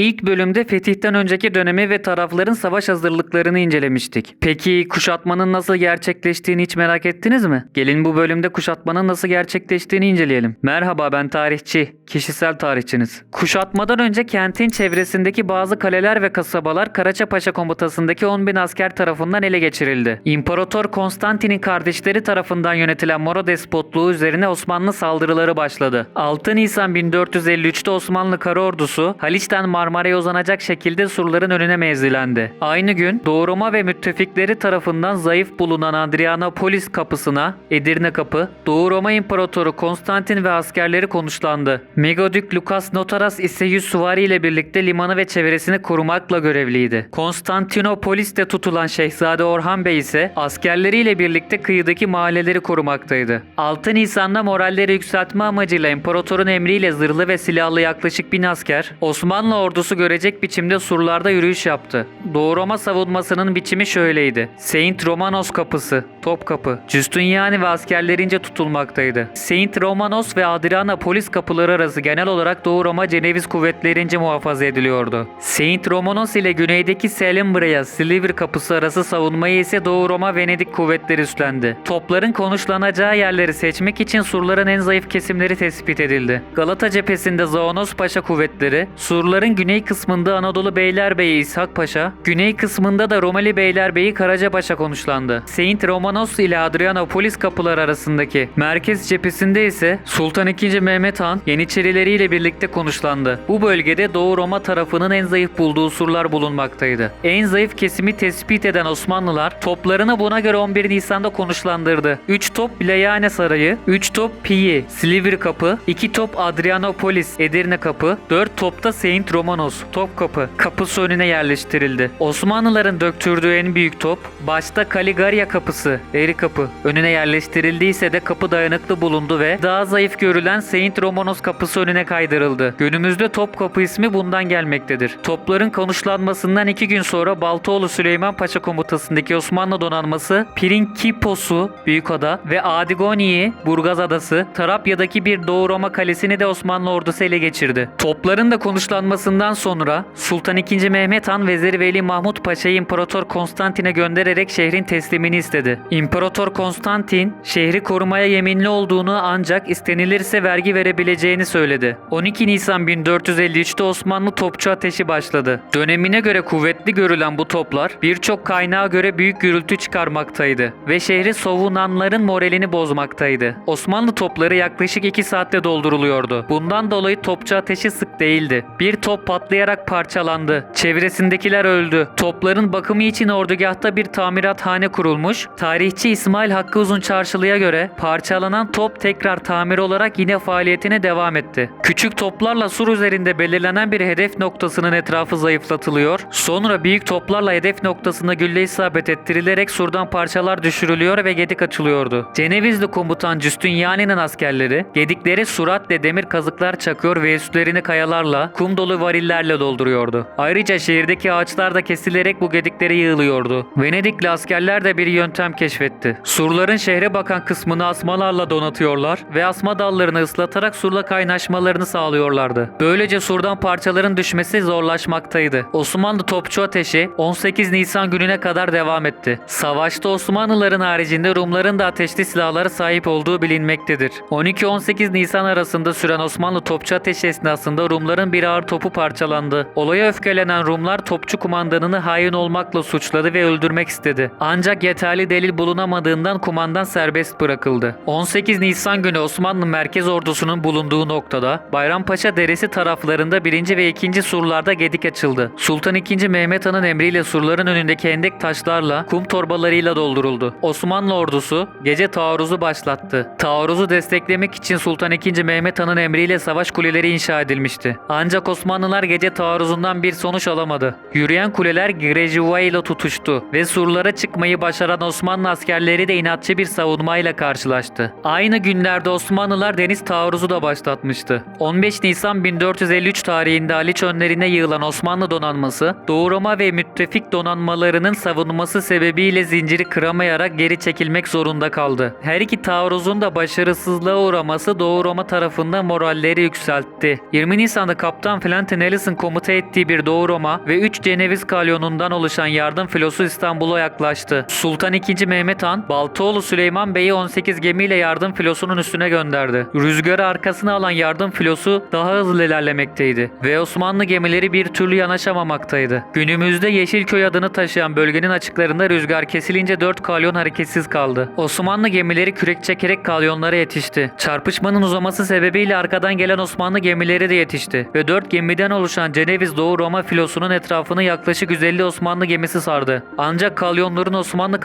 İlk bölümde fetihten önceki dönemi ve tarafların savaş hazırlıklarını incelemiştik. Peki kuşatmanın nasıl gerçekleştiğini hiç merak ettiniz mi? Gelin bu bölümde kuşatmanın nasıl gerçekleştiğini inceleyelim. Merhaba ben tarihçi, kişisel tarihçiniz. Kuşatmadan önce kentin çevresindeki bazı kaleler ve kasabalar Karaçapaşa komutasındaki 10 bin asker tarafından ele geçirildi. İmparator Konstantin'in kardeşleri tarafından yönetilen Moro despotluğu üzerine Osmanlı saldırıları başladı. 6 Nisan 1453'te Osmanlı Kara Ordusu Haliç'ten Marmara'ya uzanacak şekilde surların önüne mevzilendi. Aynı gün Doğu Roma ve müttefikleri tarafından zayıf bulunan Adrianopolis kapısına Edirne Kapı, Doğu Roma İmparatoru Konstantin ve askerleri konuşlandı. Megodük Lukas Notaras ise 100 süvari ile birlikte limanı ve çevresini korumakla görevliydi. Konstantinopolis'te tutulan Şehzade Orhan Bey ise askerleriyle birlikte kıyıdaki mahalleleri korumaktaydı. 6 Nisan'da moralleri yükseltme amacıyla imparatorun emriyle zırhlı ve silahlı yaklaşık bin asker Osmanlı ordusu görecek biçimde surlarda yürüyüş yaptı. Doğu Roma savunmasının biçimi şöyleydi. Saint Romanos kapısı, Topkapı, Justiniani ve askerlerince tutulmaktaydı. Saint Romanos ve Adrianopolis kapıları arası genel olarak Doğu Roma Ceneviz kuvvetlerince muhafaza ediliyordu. Saint Romanos ile güneydeki Selimbria, Silivri kapısı arası savunmayı ise Doğu Roma Venedik kuvvetleri üstlendi. Topların konuşlanacağı yerleri seçmek için surların en zayıf kesimleri tespit edildi. Galata cephesinde Zaonos Paşa kuvvetleri, surların güney kısmında Anadolu Beylerbeyi İshak Paşa, güney kısmında da Romali Beylerbeyi Karaca Paşa konuşlandı. Saint Romanos ile Adrianopolis kapıları arasındaki merkez cephesinde ise Sultan II. Mehmet Han Yeniçerileri ile birlikte konuşlandı. Bu bölgede Doğu Roma tarafının en zayıf bulduğu surlar bulunmaktaydı. En zayıf kesimi tespit eden Osmanlılar toplarını buna göre 11 Nisan'da konuşlandırdı. 3 top Bilayane Sarayı, 3 top Piyi, Silivri Kapı, 2 top Adrianopolis, Edirne Kapı, 4 topta Saint Romanos, Topkapı, kapısı önüne yerleştirildi. Osmanlıların döktürdüğü en büyük top, başta Kaligarya Kapısı, Eri Kapı, önüne yerleştirildiyse de kapı dayanıklı bulundu ve daha zayıf görülen Saint Romanos Kapısı önüne kaydırıldı. Günümüzde Topkapı ismi bundan gelmektedir. Topların konuşlanmasından iki gün sonra Baltoğlu Süleyman Paşa komutasındaki Osmanlı donanması Pirinkipos'u, Büyükada ve Adigoni'yi, Burgaz Adası, Tarabya'daki bir Doğu Roma kalesini de Osmanlı ordusu ele geçirdi. Topların da konuşlanmasından sonra Sultan II. Mehmet Han Veziri Veli Mahmut Paşa'yı İmparator Konstantin'e göndererek şehrin teslimini istedi. İmparator Konstantin, şehri korumaya yeminli olduğunu ancak istenilirse vergi verebileceğini söyledi. 12 Nisan 1453'te Osmanlı topçu ateşi başladı. Dönemine göre kuvvetli görülen bu toplar birçok kaynağa göre büyük gürültü çıkarmaktaydı ve şehri savunanların moralini bozmaktaydı. Osmanlı topları yaklaşık 2 saatte dolduruluyordu. Bundan dolayı topçu ateşi sık değildi. Bir top patlayarak parçalandı. Çevresindekiler öldü. Topların bakımı için ordugahta bir tamirathane kurulmuş. Tarihçi İsmail Hakkı Uzun Çarşılı'ya göre parçalanan top tekrar tamir olarak yine faaliyetine devam etti. Küçük toplarla sur üzerinde belirlenen bir hedef noktasının etrafı zayıflatılıyor. Sonra büyük toplarla hedef noktasına gülle isabet ettirilerek surdan parçalar düşürülüyor ve gedik açılıyordu. Cenevizli komutan Justiniani'nin askerleri gedikleri suratle demir kazıklar çakıyor ve üstlerini kayalarla, kum dolu varillerle dolduruyordu. Ayrıca şehirdeki ağaçlar da kesilerek bu gedikleri yığılıyordu. Venedikli askerler de bir yöntem keşfetti. Surların şehre bakan kısmını asmalarla donatıyorlar ve asma dallarını ıslatarak surla kaynaşmalarını sağlıyorlardı. Böylece surdan parçaların düşmesi zorlaşmaktaydı. Osmanlı topçu ateşi 18 Nisan gününe kadar devam etti. Savaşta Osmanlıların haricinde Rumların da ateşli silahlara sahip olduğu bilinmektedir. 12-18 Nisan arasında süren Osmanlı topçu ateşi esnasında Rumların bir ağır topu parçalandı. Olaya öfkelenen Rumlar topçu kumandanını hain olmakla suçladı ve öldürmek istedi. Ancak yeterli delil bulunamadığından kumandan serbest bırakıldı. 18 Nisan günü Osmanlı merkez ordusunun bulunduğu noktada Bayrampaşa Deresi taraflarında 1. ve 2. surlarda gedik açıldı. Sultan II. Mehmet Han'ın emriyle surların önündeki hendek taşlarla, kum torbalarıyla dolduruldu. Osmanlı ordusu gece taarruzu başlattı. Taarruzu desteklemek için Sultan II. Mehmet Han'ın emriyle savaş kuleleri inşa edilmişti. Ancak Osmanlılar gece taarruzundan bir sonuç alamadı. Yürüyen kuleler Grejuva ile tutuştu ve surlara çıkmayı başaran Osmanlı askerleri de inatçı bir savunmayla karşılaştı. Aynı günlerde Osmanlılar deniz taarruzu da başlatmıştı. 15 Nisan 1453 tarihinde Haliç önlerine yığılan Osmanlı donanması, Doğu Roma ve müttefik donanmalarının savunması sebebiyle zinciri kıramayarak geri çekilmek zorunda kaldı. Her iki taarruzun da başarısızlığa uğraması Doğu Roma tarafından moralleri yükseltti. 20 Nisan'da Kaptan Fenton Ellis'in komuta ettiği bir Doğu Roma ve 3 Ceneviz kalyonundan oluşan yardım filosu İstanbul'a yaklaştı. Sultan II. Mehmet Han, Baltoğlu Süleyman Bey'i 18 gemiyle yardım filosunun üstüne gönderdi. Rüzgarı arkasına alan yardım filosu daha hızlı ilerlemekteydi ve Osmanlı gemileri bir türlü yanaşamamaktaydı. Günümüzde Yeşilköy adını taşıyan bölgenin açıklarında rüzgar kesilince 4 kalyon hareketsiz kaldı. Osmanlı gemileri kürek çekerek kalyonlara yetişti. Çarpışmanın uzaması sebebiyle arkadan gelen Osmanlı gemileri de yetişti ve 4 gemiden oluşan Ceneviz Doğu Roma filosunun etrafını yaklaşık 150 Osmanlı gemisi sardı. Ancak kalyonların Osmanlı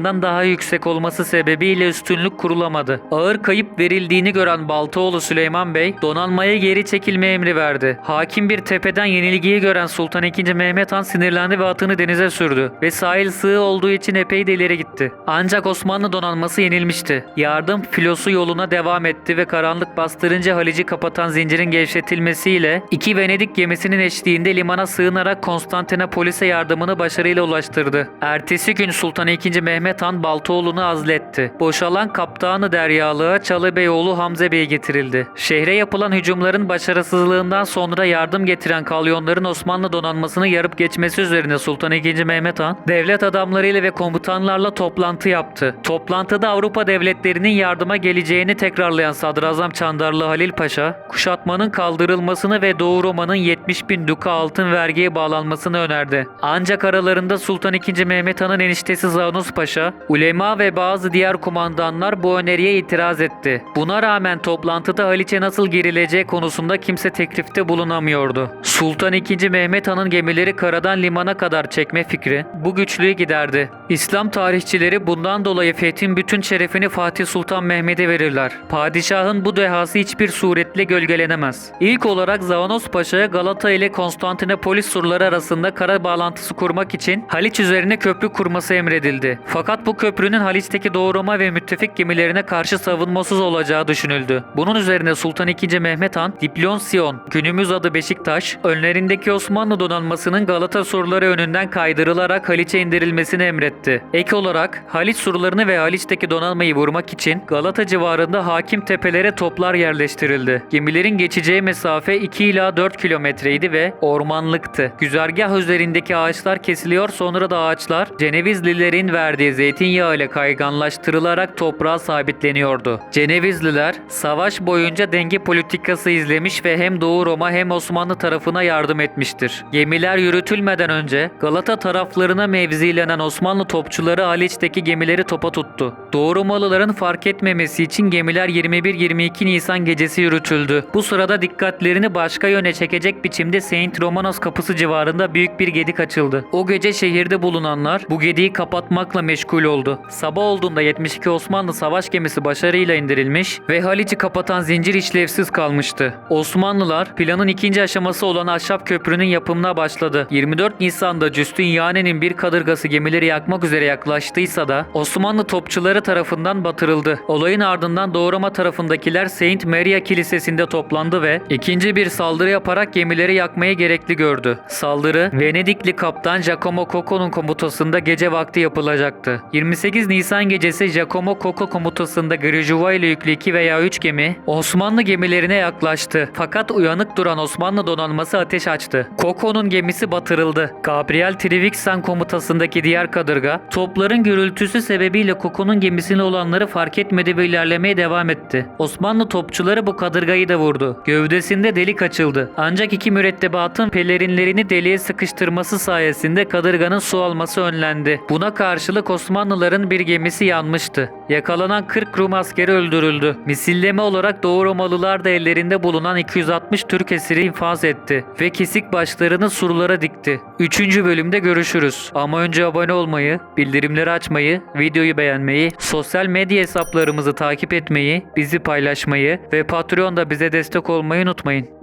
kadırgalarından daha yüksek olması sebebiyle üstünlük kurulamadı. Ağır kayıp verildiğini gören Baltaoğlu Süleyman Bey donanmaya geri çekilme emri verdi. Hakim bir tepeden yenilgiyi gören Sultan II. Mehmet Han sinirlendi ve atını denize sürdü ve sahil sığ olduğu için epey de ileri gitti. Ancak Osmanlı donanması yenilmişti. Yardım filosu yoluna devam etti ve karanlık bastırınca Halic'i kapatan zincirin gevşetilmesiyle iki Venedik gemisinin eşliğinde limana sığınarak Konstantinopolis'e yardımını başarıyla ulaştırdı. Ertesi gün Sultan II. Mehmet Han Baltoğlu'nu azletti. Boşalan kaptanı deryalığa Çalıbeyoğlu Hamze Bey getirildi. Şehre yapılan hücumların başarısızlığından sonra yardım getiren kalyonların Osmanlı donanmasını yarıp geçmesi üzerine Sultan II. Mehmet Han, devlet adamlarıyla ve komutanlarla toplantı yaptı. Toplantıda Avrupa devletlerinin yardıma geleceğini tekrarlayan Sadrazam Çandarlı Halil Paşa, kuşatmanın kaldırılmasını ve Doğu Roma'nın 70 bin duka altın vergiye bağlanmasını önerdi. Ancak aralarında Sultan II. Mehmet Han'ın eniştesi Zanus Paşa, ulema ve bazı diğer kumandanlar bu öneriye itiraz etti. Buna rağmen toplantıda Haliç'e nasıl girileceği konusunda kimse teklifte bulunamıyordu. Sultan II. Mehmet Han'ın gemileri karadan limana kadar çekme fikri bu güçlüğü giderdi. İslam tarihçileri bundan dolayı fethin bütün şerefini Fatih Sultan Mehmet'e verirler. Padişahın bu dehası hiçbir suretle gölgelenemez. İlk olarak Zavanos Paşa'ya Galata ile Konstantinopolis surları arasında kara bağlantısı kurmak için Haliç üzerine köprü kurması emredildi. Fakat bu köprünün Haliç'teki Doğu Roma ve müttefik gemilerine karşı savunmasız olacağı düşünüldü. Bunun üzerine Sultan II. Mehmet Han, Diplon Sion, günümüz adı Beşiktaş, önlerindeki Osmanlı donanmasının Galata surları önünden kaydırılarak Haliç'e indirilmesini emretti. Ek olarak Haliç surlarını ve Haliç'teki donanmayı vurmak için Galata civarında hakim tepelere toplar yerleştirildi. Gemilerin geçeceği mesafe 2 ila 4 kilometreydi ve ormanlıktı. Güzergah üzerindeki ağaçlar kesiliyor sonra da ağaçlar Cenevizlilerin verdiği zeytinyağı ile kayganlaştırılarak toprağa sabitleniyordu. Cenevizliler savaş boyunca denge politikası izlemiş ve hem Doğu Roma hem Osmanlı tarafına yardım etmiştir. Gemiler yürütülmeden önce Galata taraflarına mevzilenen Osmanlı topçuları Haliç'teki gemileri topa tuttu. Doğu Romalıların fark etmemesi için gemiler 21-22 Nisan gecesi yürütüldü. Bu sırada dikkatlerini başka yöne çekecek biçimde Saint Romanos kapısı civarında büyük bir gedik açıldı. O gece şehirde bulunanlar bu gediği kapatmakla meşgul oldu. Sabah olduğunda 72 Osmanlı savaş gemisi başarıyla indirilmiş ve Haliç'i kapatan zincir işlevsiz kalmıştı. Osmanlılar planın ikinci aşaması olan Ahşap Köprü'nün yapımına başladı. 24 Nisan'da Justiniane'nin bir kadırgası gemileri yakmak üzere yaklaştıysa da Osmanlı topçuları tarafından batırıldı. Olayın ardından Doğu Roma tarafındakiler Saint Maria Kilisesi'nde toplandı ve ikinci bir saldırı yaparak gemileri yakmayı gerekli gördü. Saldırı Venedikli kaptan Giacomo Coco'nun komutasında gece vakti yapılacaktı. 28 Nisan gecesi Giacomo Coco komutasında Grijuva ile yüklü 2 veya 3 gemi Osmanlı gemilerine yaklaştı. Fakat uyanık duran Osmanlı donanması ateş açtı. Coco'nun gemisi batırıldı. Gabriel Trivixan komutasındaki diğer kadırga topların gürültüsü sebebiyle Coco'nun gemisinde olanları fark etmedi ve ilerlemeye devam etti. Osmanlı topçuları bu kadırgayı da vurdu. Gövdesinde delik açıldı. Ancak iki mürettebatın pelerinlerini deliğe sıkıştırması sayesinde kadırganın su alması önlendi. Buna karşılık Osmanlıların bir gemisi yanmıştı. Yakalanan 40 Rum askeri öldürüldü. Misilleme olarak Doğu Romalılar da ellerinde bulunan 260 Türk esiri infaz etti ve kesik başlarını surlara dikti. 3. bölümde görüşürüz. Ama önce abone olmayı, bildirimleri açmayı, videoyu beğenmeyi, sosyal medya hesaplarımızı takip etmeyi, bizi paylaşmayı ve Patreon'da bize destek olmayı unutmayın.